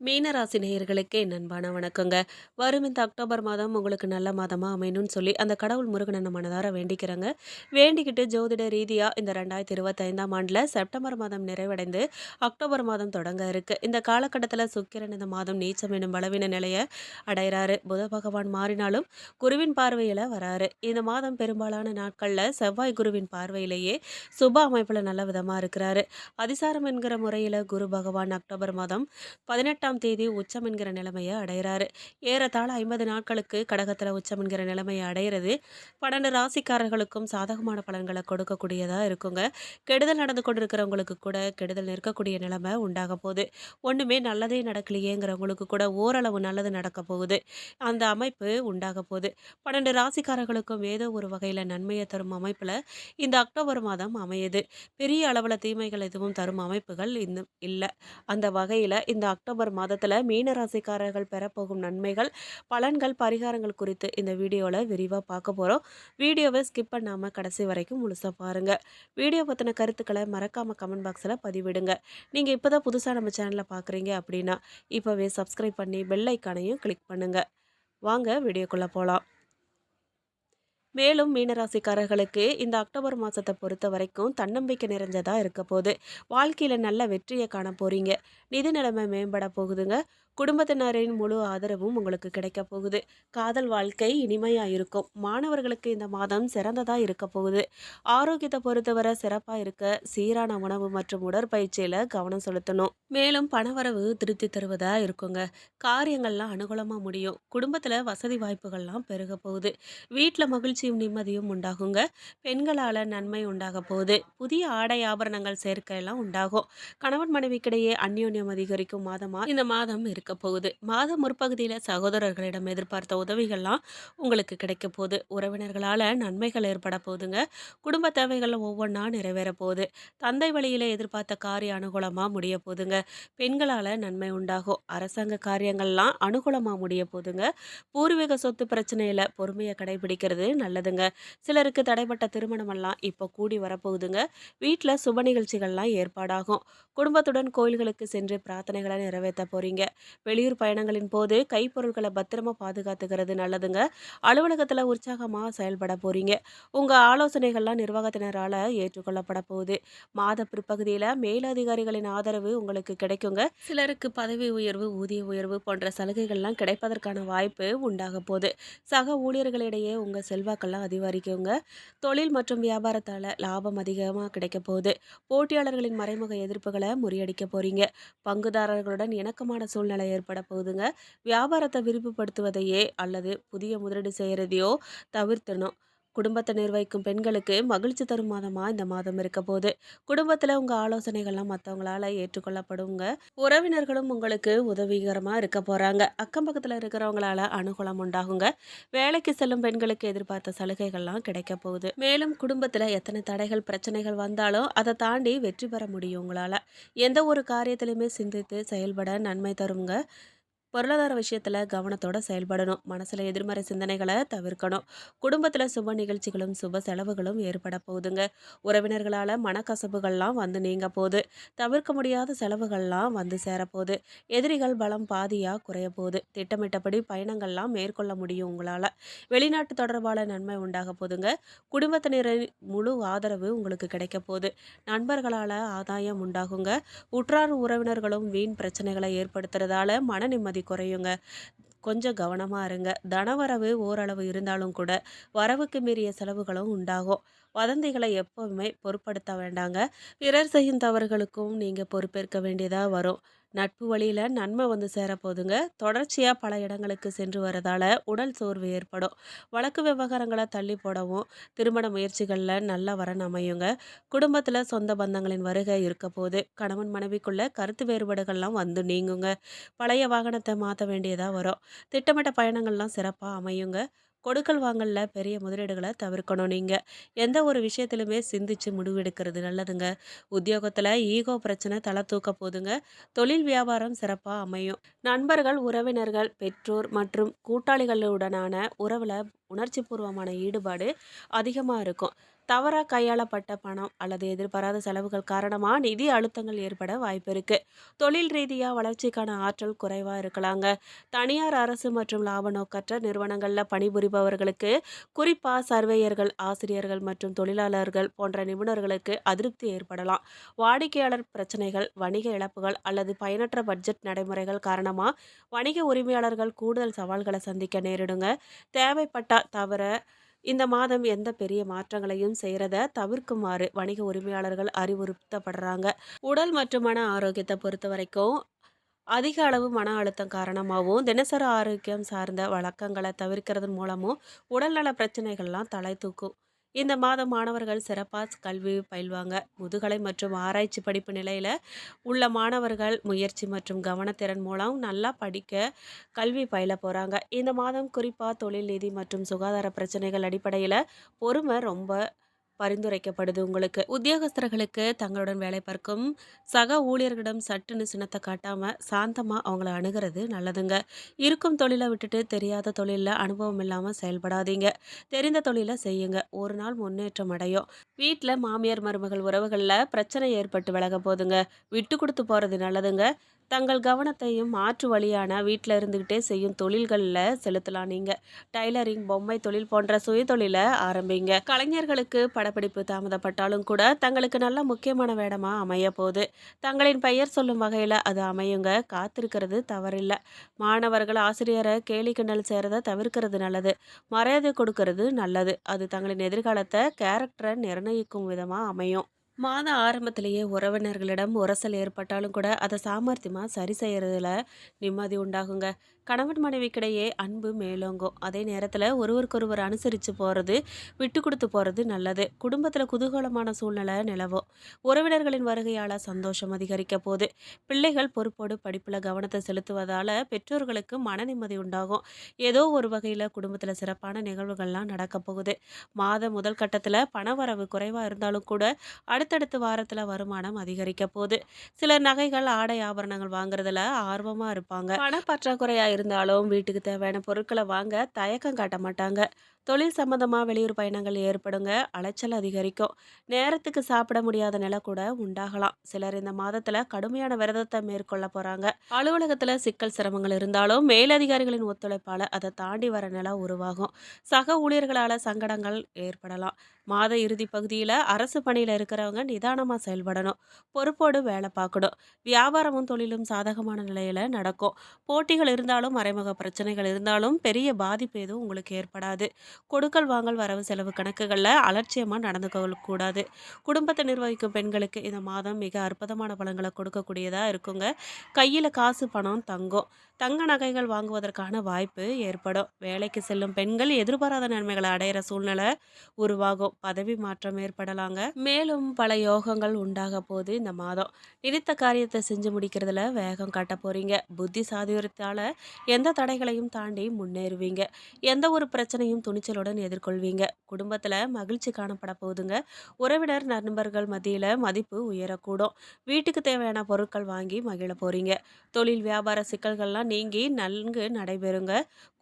மீனராசி நேயர்களுக்கு என் அன்பான வணக்கங்க. வரும் இந்த அக்டோபர் மாதம் உங்களுக்கு நல்ல மாதமாக அமையணும்னு சொல்லி அந்த கடவுள் முருகனை நம்ம மனதார வேண்டிக்கிறேங்க. வேண்டிக்கிட்டு ஜோதிட ரீதியாக இந்த ரெண்டாயிரத்தி இருபத்தைந்தாம் ஆண்டில் செப்டம்பர் மாதம் நிறைவடைந்து அக்டோபர் மாதம் தொடங்க இருக்கு. இந்த காலகட்டத்தில் சுக்கிரன் இந்த மாதம் நீச்சம் எனும் பலவீன நிலையை அடைகிறாரு. புத பகவான் மாறினாலும் குருவின் பார்வையில் வராரு. இந்த மாதம் பெரும்பாலான நாட்களில் செவ்வாய் குருவின் பார்வையிலேயே சுப அமைப்பில் நல்ல விதமாக இருக்கிறாரு. அதிசாரம் என்கிற முறையில் குரு பகவான் அக்டோபர் மாதம் பதினெட்டு பதினெட்டாம் தேதி உச்சம் என்கிற நிலைமையை அடைகிறாரு. ஏறத்தாழ ஐம்பது நாட்களுக்கு கடகத்தில் உச்சம் என்கிற நிலைமையை அடைகிறது. பன்னெண்டு ராசிக்காரர்களுக்கும் சாதகமான பலன்களை கொடுக்கக்கூடியதாக இருக்குங்க. கெடுதல் நடந்து கொண்டிருக்கிறவங்களுக்கு கூட கெடுதல் நிற்கக்கூடிய நிலைமை உண்டாக போகுது. ஒன்றுமே நல்லதே நடக்கலையேங்கிறவங்களுக்கு கூட ஓரளவு நல்லது நடக்க போகுது. அந்த அமைப்பு உண்டாக போகுது. பன்னெண்டு ராசிக்காரர்களுக்கும் ஏதோ ஒரு வகையில் நன்மையை தரும் அமைப்பில் இந்த அக்டோபர் மாதம் அமையுது. பெரிய அளவில் தீமைகள் எதுவும் தரும் அமைப்புகள் இன்னும் இல்லை. அந்த வகையில் இந்த அக்டோபர் மாதத்தில் மீனராசிக்காரர்கள் பெறப்போகும் நன்மைகள் பலன்கள் பரிகாரங்கள் குறித்து இந்த வீடியோவில் விரிவாக பார்க்க போகிறோம் வீடியோவை ஸ்கிப் பண்ணாமல் கடைசி வரைக்கும் முழுசாக பாருங்கள் வீடியோ பற்றின கருத்துக்களை மறக்காமல் கமெண்ட் பாக்ஸில் பதிவிடுங்க. நீங்கள் இப்போ தான் புதுசாக நம்ம சேனலை பார்க்குறீங்க அப்படின்னா இப்போவே சப்ஸ்கிரைப் பண்ணி பெல் ஐக்கானையும் கிளிக் பண்ணுங்கள் வாங்க வீடியோக்குள்ளே போகலாம் மேலும் மீனராசிக்காரர்களுக்கு இந்த அக்டோபர் மாதத்தை பொறுத்த வரைக்கும் தன்னம்பிக்கை நிறைஞ்சதாக இருக்க போகுது. வாழ்க்கையில் நல்ல வெற்றியை காண போகிறீங்க நிதி நிலைமை மேம்பட போகுதுங்க. குடும்பத்தினரின் முழு ஆதரவும் உங்களுக்கு கிடைக்க போகுது. காதல் வாழ்க்கை இனிமையாக இருக்கும். மாணவர்களுக்கு இந்த மாதம் சிறந்ததாக இருக்க போகுது. ஆரோக்கியத்தை பொறுத்தவரை சிறப்பாக இருக்க சீரான உணவு மற்றும் உடற்பயிற்சியில் கவனம் செலுத்தணும். மேலும் பணவரவு திருப்தி தருவதாக இருக்குங்க. காரியங்கள்லாம் அனுகூலமாக முடியும். குடும்பத்தில் வசதி வாய்ப்புகள்லாம் பெருக போகுது. வீட்டில் மகிழ்ச்சியும் நிம்மதியும் உண்டாகுங்க. பெண்களால் நன்மை உண்டாக போகுது. புதிய ஆடை ஆபரணங்கள் சேர்க்கை எல்லாம் உண்டாகும். கணவன் மனைவிக்கிடையே அந்யோன்யம் அதிகரிக்கும் மாதமாக இந்த மாதம் இருக்கு. இருக்க போகுது. மாத முற்பகுதியில் சகோதரர்களிடம் எதிர்பார்த்த உதவிகள்லாம் உங்களுக்கு கிடைக்க போகுது. உறவினர்களால் நன்மைகள் ஏற்பட போகுதுங்க. குடும்ப தேவைகள் ஒவ்வொன்றா நிறைவேற போகுது. தந்தை வழியில் எதிர்பார்த்த காரிய அனுகூலமாக முடிய போகுதுங்க. பெண்களால் நன்மை உண்டாகும். அரசாங்க காரியங்கள்லாம் அனுகூலமாக முடிய போகுதுங்க. பூர்வீக சொத்து பிரச்சனையில் பொறுமையை கடைபிடிக்கிறது நல்லதுங்க. சிலருக்கு தடைப்பட்ட திருமணமெல்லாம் இப்போ கூடி வரப்போகுதுங்க வீட்டில் சுப நிகழ்ச்சிகள்லாம் ஏற்பாடாகும். குடும்பத்துடன் கோயில்களுக்கு சென்று பிரார்த்தனைகளை நிறைவேற்ற போகிறீங்க வெளியூர் பயணங்களின் போது கைப்பொருட்களை பத்திரமா பாதுகாத்துக்கிறது நல்லதுங்க. அலுவலகத்தில் உற்சாகமாக செயல்பட போகிறீங்க உங்கள் ஆலோசனைகள்லாம் நிர்வாகத்தினரால் ஏற்றுக்கொள்ளப்பட போகுது. மாத பிற்பகுதியில் மேலதிகாரிகளின் ஆதரவு உங்களுக்கு கிடைக்குங்க. சிலருக்கு பதவி உயர்வு ஊதிய உயர்வு போன்ற சலுகைகள்லாம் கிடைப்பதற்கான வாய்ப்பு உண்டாக போகுது. சக ஊழியர்களிடையே உங்கள் செல்வாக்கெல்லாம் அதிகரிக்குங்க. தொழில் மற்றும் வியாபாரத்தால் லாபம் அதிகமாக கிடைக்க போகுது. போட்டியாளர்களின் மறைமுக எதிர்ப்புகளை முறியடிக்க போகிறீங்க பங்குதாரர்களுடன் இணக்கமான சூழ்நிலை ஏற்பட போகுதுங்க. வியாபாரத்தை விரிவுபடுத்துவதையே அல்லது புதிய முதலீடு செய்கிறதையோ தவிர்த்தணும். குடும்பத்தை நிர்வகிக்கும் பெண்களுக்கு மகிழ்ச்சி தரும் மாதமாக இந்த மாதம் இருக்க போது குடும்பத்தில் உங்கள் ஆலோசனைகள்லாம் மற்றவங்களால ஏற்றுக்கொள்ளப்படுங்க. உறவினர்களும் உங்களுக்கு உதவிகரமாக இருக்க போகிறாங்க அக்கம் பக்கத்தில் இருக்கிறவங்களால அனுகூலம் உண்டாகுங்க. வேலைக்கு செல்லும் பெண்களுக்கு எதிர்பார்த்த சலுகைகள்லாம் கிடைக்க போகுது. மேலும் குடும்பத்தில் எத்தனை தடைகள் பிரச்சனைகள் வந்தாலும் அதை தாண்டி வெற்றி பெற முடியும் உங்களால். எந்த ஒரு காரியத்திலையுமே சிந்தித்து செயல்பட நன்மை தருங்க. பொருளாதார விஷயத்தில் கவனத்தோட செயல்படணும். மனசில் எதிர்மறை சிந்தனைகளை தவிர்க்கணும். குடும்பத்தில் சுப நிகழ்ச்சிகளும் சுப செலவுகளும் ஏற்பட போகுதுங்க. உறவினர்களால் மனக்கசப்புகள்லாம் வந்து நீங்க போகுது. தவிர்க்க முடியாத செலவுகள்லாம் வந்து சேரப்போகுது எதிரிகள் பலம் பாதியாக குறைய போகுது. திட்டமிட்டபடி பயணங்கள்லாம் மேற்கொள்ள முடியும் உங்களால். வெளிநாட்டு தொடர்பான நன்மை உண்டாக போதுங்க குடும்பத்தினரின் முழு ஆதரவு உங்களுக்கு கிடைக்க போகுது. நண்பர்களால் ஆதாயம் உண்டாகுங்க. உற்றார் உறவினர்களும் வீண் பிரச்சனைகளை ஏற்படுத்துறதால மன நிம்மதி குறையுங்க. கொஞ்சம் கவனமாக இருங்க. தனவரவு ஓரளவு இருந்தாலும் கூட வரவுக்கு மீறிய செலவுகளும் உண்டாகும். வதந்திகளை எப்போவுமே பொருட்படுத்த வேண்டாங்க. பிறர் செய்யும் தவறுகளுக்கும் நீங்கள் பொறுப்பேற்க வேண்டியதாக வரும். நட்பு வழியில் நன்மை வந்து சேரப்போதுங்க தொடர்ச்சியாக பல இடங்களுக்கு சென்று வரதால் உடல் சோர்வு ஏற்படும். வழக்கு விவகாரங்களை தள்ளி போடவும் திருமண முயற்சிகளில் நல்ல வரன் அமையுங்க. குடும்பத்தில் சொந்த பந்தங்களின் வருகை இருக்க போது கணவன் மனைவிக்குள்ள கருத்து வேறுபாடுகள்லாம் வந்து நீங்குங்க. பழைய வாகனத்தை மாற்ற வேண்டியதாக வரும். திட்டமிட்ட பயணங்கள்லாம் சிறப்பாக அமையுங்க. கொடுக்கல் வாங்கலில் பெரிய முதலீடுகளை தவிர்க்கணும் நீங்கள் எந்த ஒரு விஷயத்திலுமே சிந்திச்சு முடிவெடுக்கிறது நல்லதுங்க. உத்தியோகத்தில் ஈகோ பிரச்சனை தலை தூக்க போதுங்க. தொழில் வியாபாரம் சிறப்பாக அமையும். நண்பர்கள் உறவினர்கள் பெற்றோர் மற்றும் கூட்டாளிகளுடனான உறவில் உணர்ச்சி பூர்வமான ஈடுபாடு அதிகமாக இருக்கும். தவறாக கையாளப்பட்ட பணம் அல்லது எதிர்பாராத செலவுகள் காரணமாக நிதி அழுத்தங்கள் ஏற்பட வாய்ப்பு இருக்குது தொழில் ரீதியாக வளர்ச்சிக்கான ஆற்றல் குறைவாக இருக்கலாங்க. தனியார் அரசு மற்றும் லாப நோக்கற்ற நிறுவனங்களில் பணிபுரிபவர்களுக்கு குறிப்பாக சர்வேயர்கள் ஆசிரியர்கள் மற்றும் தொழிலாளர்கள் போன்ற நிபுணர்களுக்கு அதிருப்தி ஏற்படலாம். வாடிக்கையாளர் பிரச்சனைகள் வணிக இழப்புகள் அல்லது பயனற்ற பட்ஜெட் நடைமுறைகள் காரணமாக வணிக உரிமையாளர்கள் கூடுதல் சவால்களை சந்திக்க நேரிடுங்க. தேவைப்பட்டால் தவிர இந்த மாதம் எந்த பெரிய மாற்றங்களையும் செய்கிறத தவிர்க்குமாறு வணிக உரிமையாளர்கள் அறிவுறுத்தப்படுறாங்க. உடல் மற்றும் மன ஆரோக்கியத்தை பொறுத்த வரைக்கும் அதிக அளவு மன அழுத்தம் காரணமாகவும் தினசரி ஆரோக்கியம் சார்ந்த வழக்கங்களை தவிர்க்கிறதன் மூலமும் உடல்நல பிரச்சனைகள்லாம் தலை தூக்கும். இந்த மாதம் மாணவர்கள் சிறப்பாக கல்வி பயில்வாங்க. முதுகலை மற்றும் ஆராய்ச்சி படிப்பு நிலையில் உள்ள மாணவர்கள் முயற்சி மற்றும் கவனத்திறன் மூலம் நல்லா படிக்க கல்வி பயில போகிறாங்க இந்த மாதம் குறிப்பாக தொழில் நிதி மற்றும் சுகாதார பிரச்சனைகள் அடிப்படையில் பொறுமை ரொம்ப பரிந்துரைக்கப்படுது உங்களுக்கு. உத்தியோகஸ்தர்களுக்கு தங்களுடன் வேலை பார்க்கும் சக ஊழியர்களிடம் சட்டுன்னு சினத்தை காட்டாம சாந்தமா அவங்கள அணுகிறது நல்லதுங்க. இருக்கும் தொழிலை விட்டுட்டு தெரியாத தொழிலில் அனுபவம் இல்லாமல் செயல்படாதீங்க. தெரிந்த தொழிலை செய்யுங்க. ஒரு நாள் முன்னேற்றம் அடையும். வீட்டில் மாமியார் மருமகள் உறவுகளில் பிரச்சனை ஏற்பட்டு விலக போதுங்க. விட்டு கொடுத்து போகிறது நல்லதுங்க. தங்கள் கவனத்தையும் மாற்று வழியான வீட்டில் இருந்துக்கிட்டே செய்யும் தொழில்களில் செலுத்தலாம் நீங்கள் டைலரிங் பொம்மை தொழில் போன்ற சுய தொழிலை ஆரம்பிங்க. கலைஞர்களுக்கு பட்டப்படிப்பு தாமதப்பட்டாலும் கூட தங்களுக்கு நல்ல முக்கியமான வேடமாக அமைய போகுது. தங்களின் பெயர் சொல்லும் வகையில் அது அமையுங்க. காத்திருக்கிறது தவறில்லை. மாணவர்கள் ஆசிரியரை கேலி கிண்டல் செய்கிறத தவிர்க்கிறது நல்லது. மரியாதை கொடுக்கறது நல்லது. அது தங்களின் எதிர்காலத்தை கேரக்டரை நிர்ணயிக்கும் விதமாக அமையும். மாத ஆரம்பத்திலேயே உறவினர்களிடம் உரசல் ஏற்பட்டாலும் கூட அதை சாமர்த்தியமாக சரி செய்கிறதுல நிம்மதி உண்டாகுங்க. கணவன் மனைவிக்கிடையே அன்பு மேலோங்கும். அதே நேரத்தில் ஒருவருக்கொருவர் அனுசரித்து போகிறது விட்டு கொடுத்து போகிறது நல்லது. குடும்பத்தில் குதூகலமான சூழ்நிலை நிலவும். உறவினர்களின் வருகையால் சந்தோஷம் அதிகரிக்க போகுது. பிள்ளைகள் பொறுப்போடு படிப்பில் கவனத்தை செலுத்துவதால் பெற்றோர்களுக்கு மன நிம்மதி உண்டாகும். ஏதோ ஒரு வகையில் குடும்பத்தில் சிறப்பான நிகழ்வுகள்லாம் நடக்க போகுது. மாத முதல் கட்டத்தில் பணவரவு குறைவாக இருந்தாலும் கூட அடுத்தடுத்த வாரத்தில் வருமானம் அதிகரிக்க போகுது. சிலர் நகைகள் ஆடை ஆபரணங்கள் வாங்குறதுல ஆர்வமாக இருப்பாங்க. பண பற்றாக்குறையாக இருந்தாலும் வீட்டுக்கு தேவையான பொருட்களை வாங்க தயக்கம் காட்ட மாட்டாங்க. தொழில் சம்பந்தமாக வெளியூர் பயணங்கள் ஏற்படுங்க. அலைச்சல் அதிகரிக்கும். நேரத்துக்கு சாப்பிட முடியாத நிலை கூட உண்டாகலாம். சிலர் இந்த மாதத்தில் கடுமையான விரதத்தை மேற்கொள்ள போகிறாங்க அலுவலகத்தில் சிக்கல் சிரமங்கள் இருந்தாலும் மேலதிகாரிகளின் ஒத்துழைப்பால் அதை தாண்டி வர நிலை உருவாகும். சக ஊழியர்களால் சங்கடங்கள் ஏற்படலாம். மாத இறுதி பகுதியில் அரசு பணியில் இருக்கிறவங்க நிதானமாக செயல்படணும். பொறுப்போடு வேலை பார்க்கணும். வியாபாரமும் தொழிலும் சாதகமான நிலையில் நடக்கும். போட்டிகள் இருந்தாலும் மறைமுக பிரச்சனைகள் இருந்தாலும் பெரிய பாதிப்பு எதுவும் உங்களுக்கு ஏற்படாது. கொடுக்கல் வாங்கல் வரவு செலவு கணக்குகளில் அலட்சியமாக நடந்து கொள்ளக்கூடாது குடும்பத்தை நிர்வகிக்கும் பெண்களுக்கு இந்த மாதம் மிக அற்புதமான பலன்களை கொடுக்கக்கூடியதாக இருக்குங்க. கையில் காசு பணம் தங்கும். தங்க நகைகள் வாங்குவதற்கான வாய்ப்பு ஏற்படும். வேலைக்கு செல்லும் பெண்கள் எதிர்பாராத நன்மைகளை அடையிற சூழ்நிலை உருவாகும். பதவி மாற்றம் ஏற்படலாங்க. மேலும் பல யோகங்கள் உண்டாக போது இந்த மாதம் நினைத்த காரியத்தை செஞ்சு முடிக்கிறதுல வேகம் காட்ட போறீங்க. புத்தி சாதுரியத்தால எந்த தடைகளையும் தாண்டி முன்னேறுவீங்க. எந்த ஒரு பிரச்சனையும் துணி துணிச்சலுடன் எதிர்கொள்வீங்க. குடும்பத்தில் மகிழ்ச்சி காணப்பட போகுதுங்க. உறவினர் நண்பர்கள் மத்தியில் மதிப்பு உயரக்கூடும். வீட்டுக்கு தேவையான பொருட்கள் வாங்கி மகிழ போகிறீங்க தொழில் வியாபார சிக்கல்கள்லாம் நீங்கி நன்கு நடைபெறுங்க.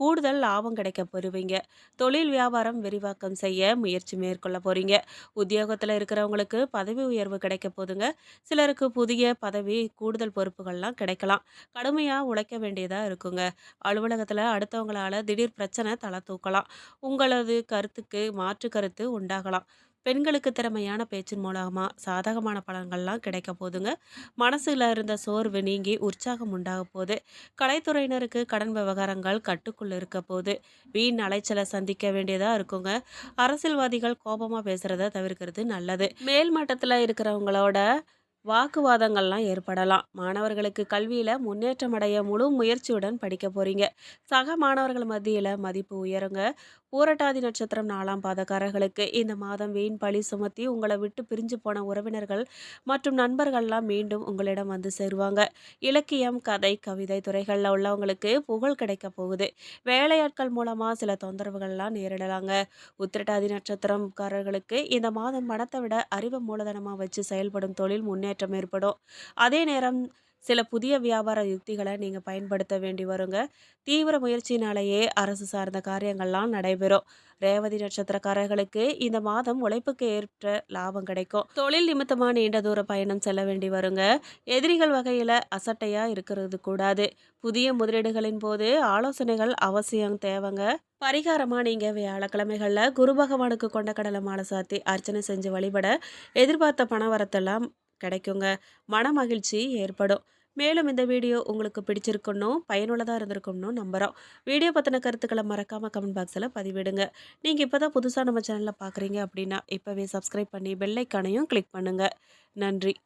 கூடுதல் லாபம் கிடைக்க பெறுவீங்க. தொழில் வியாபாரம் விரிவாக்கம் செய்ய முயற்சி மேற்கொள்ள போகிறீங்க உத்தியோகத்தில் இருக்கிறவங்களுக்கு பதவி உயர்வு கிடைக்க போதுங்க. சிலருக்கு புதிய பதவி கூடுதல் பொறுப்புகள்லாம் கிடைக்கலாம். கடுமையாக உழைக்க வேண்டியதாக இருக்குங்க. அலுவலகத்தில் அடுத்தவங்களால் திடீர் பிரச்சனை தலை தூக்கலாம். உங்களது கருத்துக்கு மாற்று கருத்து உண்டாகலாம். பெண்களுக்கு திறமையான பேச்சின் மூலமா சாதகமான பலன்கள்லாம் கிடைக்க போதுங்க. மனசுல இருந்த சோர்வு நீங்கி உற்சாகம் உண்டாக போகுது கலைத்துறையினருக்கு கடன் விவகாரங்கள் கட்டுக்குள் இருக்க போது வீண் அலைச்சலை சந்திக்க வேண்டியதா இருக்குங்க. அரசியல்வாதிகள் கோபமா பேசுறத தவிர்க்கிறது நல்லது. மேல் மட்டத்தில் இருக்கிறவங்களோட வாக்குவாதங்கள்லாம் ஏற்படலாம். மாணவர்களுக்கு கல்வியில் முன்னேற்றம் அடைய முழு முயற்சியுடன் படிக்க போறீங்க. சக மாணவர்கள் மத்தியில் மதிப்பு உயருங்க. பூரட்டாதி நட்சத்திரம் நாலாம் பாதக்காரர்களுக்கு இந்த மாதம் வீண் பழி சுமத்தி உங்களை விட்டு பிரிஞ்சு போன உறவினர்கள் மற்றும் நண்பர்கள்லாம் மீண்டும் உங்களிடம் வந்து சேருவாங்க. இலக்கியம் கதை கவிதை துறைகளில் உள்ளவங்களுக்கு புகழ் கிடைக்க போகுது. வேலையாட்கள் மூலமாக சில தொந்தரவுகள்லாம் நேரிடலாங்க. உத்திரட்டாதி நட்சத்திரம்காரர்களுக்கு இந்த மாதம் பணத்தை விட அறிவு மூலதனமாக வச்சு செயல்படும் தொழில் முன்னேற்றம் ஏற்படும். அதே நேரம் சில புதிய வியாபார யுக்திகளை நீங்கள் பயன்படுத்த வேண்டி வருங்க. தீவிர முயற்சினாலேயே அரசு சார்ந்த காரியங்கள்லாம் நடைபெறும். ரேவதி நட்சத்திரக்காரர்களுக்கு இந்த மாதம் உழைப்புக்கு ஏற்ற லாபம் கிடைக்கும். தொழில் நிமித்தமாக நீண்ட தூர பயணம் செல்ல வேண்டி வருங்க. எதிரிகள் வகையில் அசட்டையாக இருக்கிறது கூடாது. புதிய முதலீடுகளின் போது ஆலோசனைகள் அவசியம் தேவைங்க. பரிகாரமாக நீங்கள் வியாழக்கிழமைகளில் குரு பகவானுக்கு கொண்ட கடலை மாலை சாத்தி அர்ச்சனை செஞ்சு வழிபட எதிர்பார்த்த பண வரத்தெல்லாம் கிடைக்குங்க. மன மகிழ்ச்சி ஏற்படும். மேலும் இந்த வீடியோ உங்களுக்கு பிடிச்சிருக்கணும் பயனுள்ளதாக இருந்திருக்கும்னு நம்புகிறோம் வீடியோ பற்றின கருத்துக்களை மறக்காமல் கமெண்ட் பாக்ஸில் பதிவிடுங்க. நீங்கள் இப்போ தான் புதுசாக நம்ம சேனலில் பார்க்குறீங்க அப்படின்னா இப்போவே சப்ஸ்கிரைப் பண்ணி பெல்லைக்கானையும் கிளிக் பண்ணுங்கள் நன்றி.